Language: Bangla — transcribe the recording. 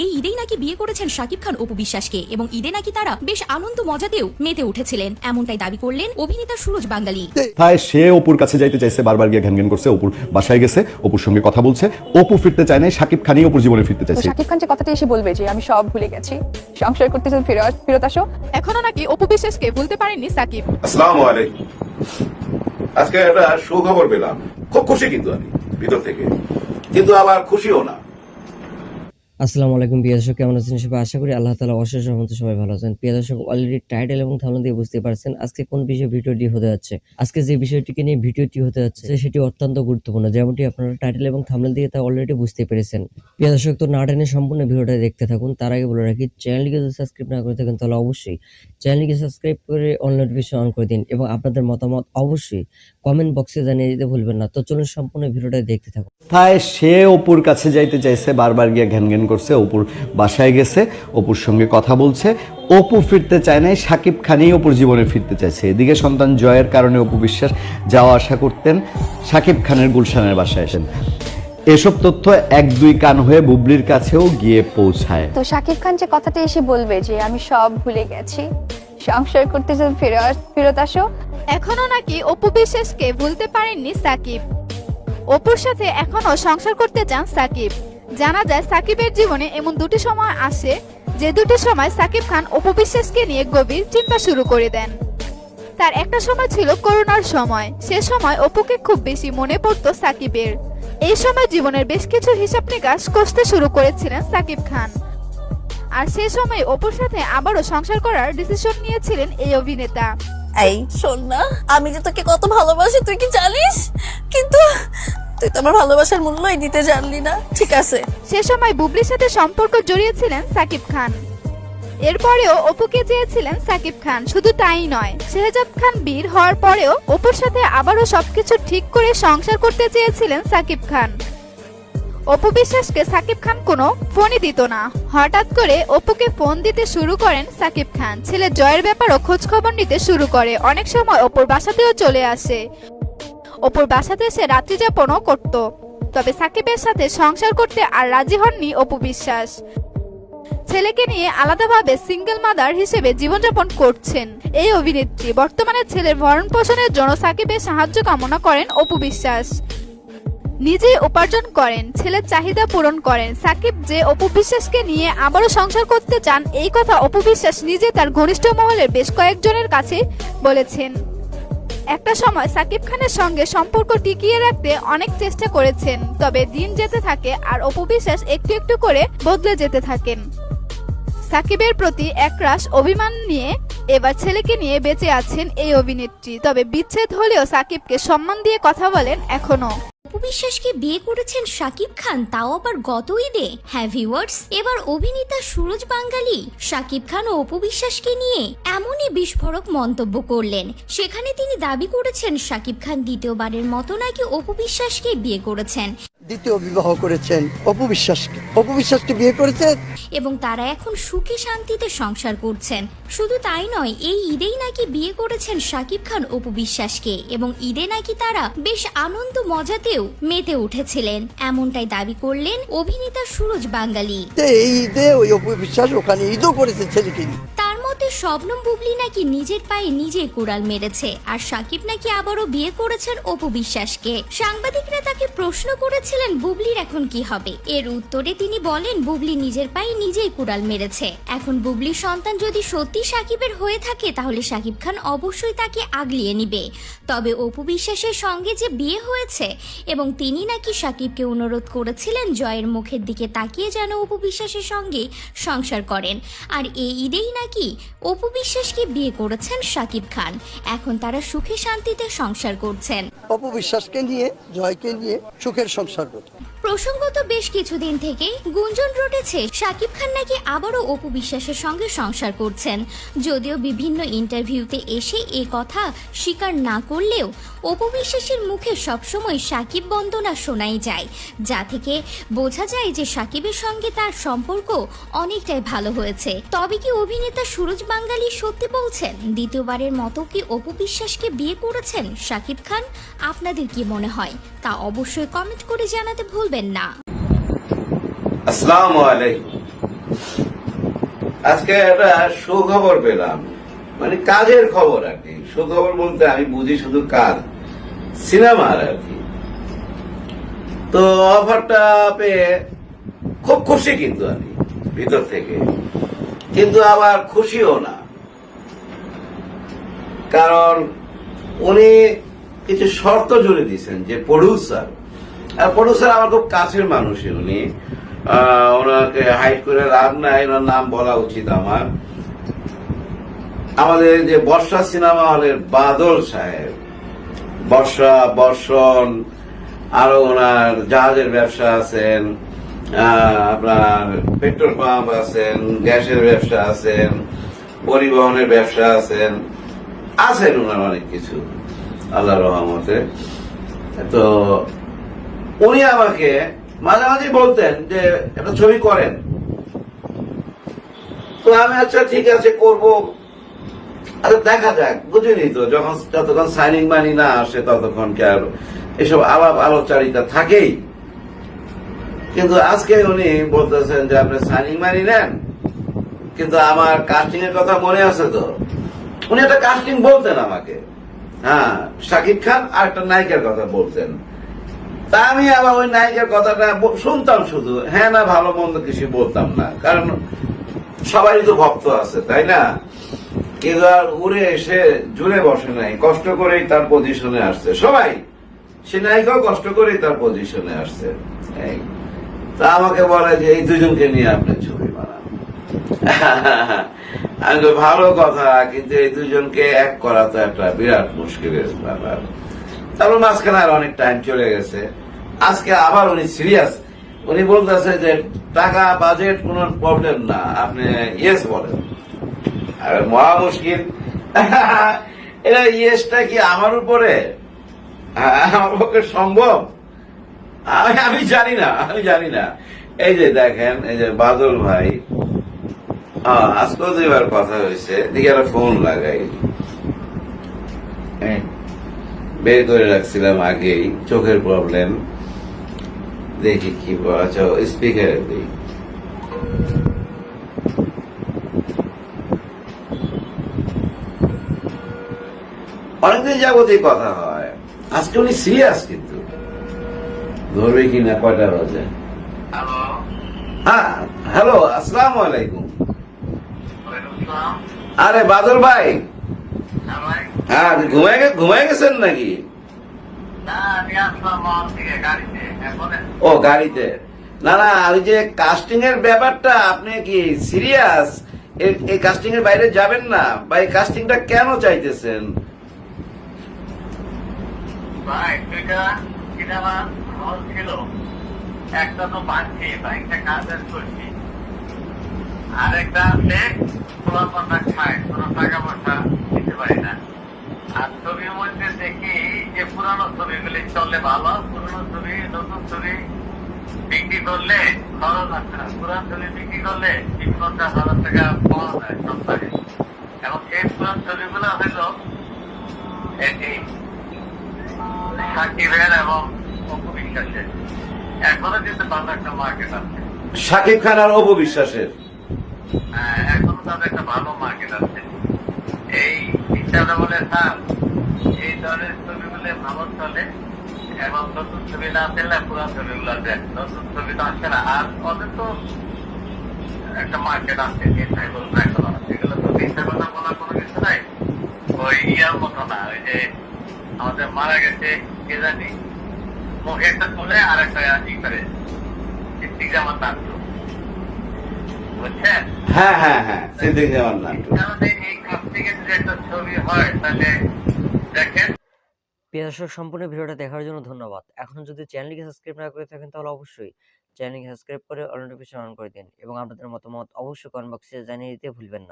এই ঈদেই নাকি বিয়ে করেছেন শাকিব খান অপু বিশ্বাসকে এবং ঈদে নাকি তারা বেশ আনন্দ মজাতেও মেতে উঠেছিলেন। এমনটাই দাবি করলেন অভিনেতা সুরজ বাঙ্গালী। তাই সে অপুর কাছে যাইতে চাইছে বারবার গিয়ে ঘ্যান করছে অপুর বাসায় গেছে অপুর সঙ্গে কথা বলছে অপু ফিরতে চায় নাই সাকিব খানই অপুর জীবনে ফিরতে চাইছে। শাকিব খান যে কথাটা এসে বলবে যে আমি সব ভুলে গেছি সংসার করতে চাই ফেরত ফেরত আসো। এখনও নাকি অপু বিশ্বাসকে ভুলতে পারেননি সাকিব। আসসালামু আলাইকুম। আজকে একটা সুখবর পেলাম। খুব খুশি কিন্তু আমি ভিতর থেকে। কিন্তু আবার খুশিও না। আসসালামু আলাইকুম প্রিয় দর্শক, কেমন আছেন সবাই? আশা করি আল্লাহ তালা অশেষ রহমতে সবাই ভালো আছেন। প্রিয় দর্শক অলরেডি টাইটেল এবং থামলা দিয়ে বুঝতে পারছেন আজকে কোন বিষয়ে ভিডিওটি হতে যাচ্ছে। আজকে যে বিষয়টিকে নিয়ে ভিডিওটি হতে যাচ্ছে সেটি অত্যন্ত গুরুত্বপূর্ণ। যেমনটি আপনারা টাইটেল এবং থামলা দিয়ে তা অলরেডি বুঝতে পেরেছেন। প্রিয় দর্শক, তো না টেনে সম্পূর্ণ ভিডিওটা দেখতে থাকুন। তার আগে বলে রাখি চ্যানেলটিকে যদি সাবস্ক্রাইব না করে থাকেন, তাহলে অবশ্যই চ্যানেলটিকে সাবস্ক্রাইব করে অল নোটিফিকেশন অন করে দিন এবং আপনাদের মতামত অবশ্যই কমেন্ট বক্সে জানিয়ে দিতে ভুলবেন না। তো চলুন সম্পূর্ণ ভিডিওটা দেখতে থাকুন। সে অপুর কাছে যাইতে চাইছে, বারবার গিয়ে ঘ্যান ঘ্যান করছে অপুর বাসায় গেছে অপুর সঙ্গে কথা বলছে। অপু ফিরতে চায় নাই সাকিব খানই অপুর জীবনে ফিরতে চাইছে। এদিকে সন্তান জয়ের কারণে অপু বিশ্বাস যাওয়া আসা করতেন সাকিব খানের গুলশানের বাসায় এসেন এসব তথ্য এক দুই কান হয়ে বুবলির কাছেও গিয়ে পৌঁছায়। তো শাকিব খান যে কথাটা এসে বলবে যে আমি সব ভুলে গেছি সংসার করতে ফেরত ফেরত আসো। এখনও নাকি অপু বিশ্বাসকে ভুলতে পারেননি সাকিব। অপুর সাথে এখনও সংসার করতে চান সাকিব। জানা যায় সাকিবের জীবনে এমন দুটি সময় আসে যে দুটি সময় সাকিব খান অপু বিশ্বাসকে নিয়ে গভীর চিন্তা শুরু করে দেন। তার একটা সময় ছিল করোনার সময়, সে সময় অপুকে খুব বেশি মনে পড়ত সাকিবের। এই সময় জীবনের বেশ কিছু হিসাব নিকাশ কষতে শুরু করেছিলেন সাকিব খান। আর সেই সময় অপুর সাথে আবারও সংসার করার ডিসিশন নিয়েছিলেন এই অভিনেতা। এই, শোন না, আমি যে তোকে কত ভালোবাসি, তুই কি জানিস? কিন্তু তুই তো ভালোবাসার মূল্যই দিতে জানলি না। ঠিক আছে। সে সময় বুবলির সাথে সম্পর্ক জড়িয়েছিলেন সাকিব খান। এরপরেও অপুকে চেয়েছিলেন সাকিব খান। শুধু তাই নয়, শেহজাদ খান বীর হওয়ার পরেও অপুর সাথে আবারও সবকিছু ঠিক করে সংসার করতে চেয়েছিলেন সাকিব খান। অপু বিশ্বাসকে সাকিব খান কোনো ফোনই দিত না। হঠাৎ করে অপুকে ফোন দিতে শুরু করেন সাকিব খান। ছেলে জয়ের ব্যাপারও খোঁজ খবর নিতে শুরু করে। অনেক সময় অপুর বাসাতেও চলে আসে। অপুর বাসাতে সে রাত্রি যাপনও করত। তবে সাকিবের সাথে সংসার করতে আর রাজি হননি অপু বিশ্বাস। ছেলেকে নিয়ে আলাদাভাবে সিঙ্গেল মাদার হিসেবে জীবনযাপন করছেন এই অভিনেত্রী। বর্তমানে ছেলের ভরণ পোষণের জন্য সাকিবের সাহায্য কামনা করেন অপু বিশ্বাস। নিজেই উপার্জন করেন, ছেলের চাহিদা পূরণ করেন। সাকিব যে অপু বিশ্বাসকে নিয়ে আবারও সংসার করতে চান, এই কথা অপু বিশ্বাস নিজে তার ঘনিষ্ঠ মহলের বেশ কয়েকজনের কাছে বলেছেন। একটা সময় সাকিব খানের সঙ্গে সম্পর্ক টিকিয়ে রাখতে অনেক চেষ্টা করেছেন, তবে দিন যেতে থাকে আর অপবিশ্বাস একটু একটু করে বদলে যেতে থাকেন। সাকিবের প্রতি একরাশ অভিমান নিয়ে এবার ছেলেকে নিয়ে বেঁচে আছেন এই অভিনেত্রী, তবে বিচ্ছেদ হলেও সাকিবকে সম্মান দিয়ে কথা বলেন এখনও অপু বিশ্বাসকে বিয়ে করেছেন শাকিব খান তাও আবার গত ঈদে। হ্যাঁ ভিউয়ার্স এবার অভিনেতা সুরজ বাঙ্গালি শাকিব খান ও অপু বিশ্বাসকে নিয়ে এমনই বিস্ফোরক মন্তব্য করলেন। সেখানে তিনি দাবি করেছেন শাকিব খান দ্বিতীয়বারের মতো নাকি অপু বিশ্বাসকে বিয়ে করেছেন। দ্বিতীয় বিবাহ করেছেন অপু বিশ্বাসকে অপু বিশ্বাসকে বিয়ে করেছেন এবং তারা এখন সুখে শান্তিতে সংসার করছেন। শুধু তাই নয় এই ঈদেই নাকি বিয়ে করেছেন শাকিব খান অপু বিশ্বাসকে এবং ঈদে নাকি তারা বেশ আনন্দ মজাতেও মেতে উঠেছিলেন। এমনটাই দাবি করলেন অভিনেতা সুরজ বাঙ্গালী। এই ঈদে ওই অপু ওখানে ঈদও করেছে ছেলেকে শবনম বুবলি নাকি নিজের পায়ে নিজে কোড়াল মেরেছে? আর সাকিব নাকি আবারও বিয়ে করেছেন অপু বিশ্বাসকে? সাংবাদিকরা তাকে প্রশ্ন করেছিলেন বুবলির এখন কি হবে? এর উত্তরে তিনি বলেন, বুবলি নিজের পায়ে নিজেই কোড়াল মেরেছে। এখন বুবলির সন্তান যদি সত্যি সাকিবের হয়ে থাকে, তাহলে সাকিব খান অবশ্যই তাকে আগলিয়ে নিবে। তবে অপু বিশ্বাসের সঙ্গে যে বিয়ে হয়েছে, এবং তিনি নাকি সাকিবকে অনুরোধ করেছিলেন জয়ের মুখের দিকে তাকিয়ে যেন অপু বিশ্বাসের সঙ্গে সংসার করেন। আর এই ঈদেই নাকি অপু বিশ্বাসকে বিয়ে করেছেন সাকিব খান। এখন তারা সুখে শান্তিতে সংসার করছেন। অপু বিশ্বাসকে নিয়ে, জয়কে নিয়ে সুখের সংসার করছে প্রসঙ্গত বেশ কিছুদিন থেকে গুঞ্জন রটেছে শাকিব খান নাকি আবারও অপু বিশ্বাসের সঙ্গে সংসার করছেন। যদিও বিভিন্ন ইন্টারভিউতে এসে এ কথা স্বীকার না করলেও অপু বিশ্বাসের মুখে সবসময় সাকিব বন্দনা শোনাই যায়, যা থেকে বোঝা যায় যে সাকিবের সঙ্গে তার সম্পর্ক অনেকটাই ভালো হয়েছে। তবে কি অভিনেতা সুরজ বাঙ্গালি সত্যি বলছেন, দ্বিতীয়বারের মতো কি অপু বিশ্বাসকে বিয়ে করেছেন শাকিব খান? আপনাদের কি মনে হয়? তা অবশ্যই কমেন্ট করে জানাতে ভুলবেন না। আজকে একটা সুখবর পেলাম। মানে কাজের খবর আর কি। সুখবর বলতে আমি বুঝি শুধু কাজ। সিনেমার আর কি। তো অফারটা পেয়ে খুব খুশি কিন্তু আমি ভিতর থেকে। কিন্তু আবার খুশিও না। কারণ উনি কিছু শর্ত জুড়ে দিয়েছেন যে প্রডিউসার প্রডিউসার আমার খুব কাছের মানুষ উনি। ওনাকে হাইট করে লাভ নাই, ওনার নাম বলা উচিত আমার। আমাদের যে বর্ষা সিনেমা হলের বাদল সাহেব, বর্ষা, বর্ষণ, আরও ওনার জাহাজের ব্যবসা আছেন আপনার পেট্রোল পাম্প আছেন, গ্যাসের ব্যবসা আছেন, পরিবহনের ব্যবসা আছেন আছেন ওনার অনেক কিছু আল্লাহ রহমতে। তো উনি আমাকে মাঝে মাঝে বলতেন যে, একটা ছবি করেন। তো আমি আচ্ছা ঠিক আছে, করব। আচ্ছা দেখা যাক, বুঝিনি তো, যখন যতক্ষণ সাইনিং মানি না আসে, ততক্ষণ কি আর এসব আলাপ আলোচারিতা থাকেই। কিন্তু আজকে উনি বলতেছেন যে, আপনি সাইনিং মানি নেন। কিন্তু আমার কাস্টিং এর কথা মনে আছে তো। উনি একটা কাস্টিং বলতেন আমাকে। হ্যাঁ শাকিব খান আর একটা নায়িকার কথা বলতেন। তা আমি আবার ওই নায়িকার কথাটা শুনতাম শুধু। হ্যাঁ না, ভালো মন্দ কিছু বলতাম না। কারণ সবারই তো ভক্ত আছে, তাই না? কিন্তু আর উড়ে এসে জুড়ে বসে নাই। কষ্ট করেই তার পজিশনে আসছে। সবাই, সে নায়িকাও কষ্ট করেই তার পজিশনে আসছে। তা আমাকে বলে যে, এই দুজনকে নিয়ে আপনি ছবি বানান। আমি ভালো কথা, কিন্তু এই দুজনকে এক করা তো একটা বিরাট মুশকিলের ব্যাপার। তারপর মাঝখানে আর অনেক টাইম চলে গেছে। আজকে আবার উনি সিরিয়াস উনি বলতেছে যে টাকা বাজেট কোনো প্রবলেম না। আপনি ইয়েস বলেন। আর মহা মুশকিল। এটা ইয়েসটা কি আমার উপরে? আমার পক্ষে সম্ভব? আমি আমি জানি না আমি জানি না। এই যে দেখেন এই যে বাদল ভাই। আহ, আজকেও দুইবার কথা হয়েছে। দিকে একটা ফোন লাগাই। বের করে রাখছিলাম আগেই চোখের প্রবলেম দেখি কি আচ্ছা স্পিকারে দিই। অনেকদিন যাবতীয় কথা হয়। আজকে উনি সিরিয়াস কিন্তু। ধরবে কি না কয়টা বাজে? হ্যাঁ হ্যালো আসসালামু আলাইকুম। আরে বাদল ভাই হ্যাঁ ঘুমাই গে- গেছেন নাকি? ও গাড়িতে। না না ওই যে কাস্টিং এর ব্যাপারটা আপনি কি সিরিয়াস এই কাস্টিং এর বাইরে যাবেন না? বা এই কাস্টিংটা কেন চাইতেছেন? একটা তো বাঁধছি বাইকটা কাজ আর করছি আরেকটা আছে পাতা খায় কোনো টাকা পয়সা। পারি না। আর ছবির মধ্যে দেখি যে পুরানো ছবিগুলি চলে ভালো পুরানো ছবি নতুন ছবি বিক্রি করলে খরচ আছে না। পুরান ছবি বিক্রি করলে তিন পঞ্চাশ হাজার টাকা পাওয়া যায় সপ্তাহে। এবং এই পুরান ছবিগুলো হইল এটি সাকিবের এবং এখনও কিন্তু ভালো একটা মার্কেট আছে। শাকিব খান আর অপু বিশ্বাসের? আহ, এখনও তাদের একটা ভালো মার্কেট আছে। এই বলে, স্যার, এই ধরনের ছবিগুলো ভালো চলে এবং নতুন ছবি না পেলে পুরান ছবিগুলো দেন নতুন ছবি তো আসছে না। আর ওদের তো একটা মার্কেট আছে এগুলো তো চিন্তা ভাবনা বলার কোনো কিছু নাই। ওই ইয়ার মতো না, ওই যে আমাদের মারা গেছে, কে জানি। মুখে একটা তুলে আর একটা ই করে নাচতো বুঝছেন হ্যাঁ হ্যাঁ হ্যাঁ সিদ্দিক জামান হয় প্রিয় দর্শক সম্পূর্ণ ভিডিওটা দেখার জন্য ধন্যবাদ। এখন যদি চ্যানেলটিকে সাবস্ক্রাইব না করে থাকেন তাহলে অবশ্যই চ্যানেলকে সাবস্ক্রাইব করে অল নোটিফিকেশন অন করে দিন এবং আপনাদের মতামত অবশ্যই কমেন্ট বক্সে জানিয়ে দিতে ভুলবেন না।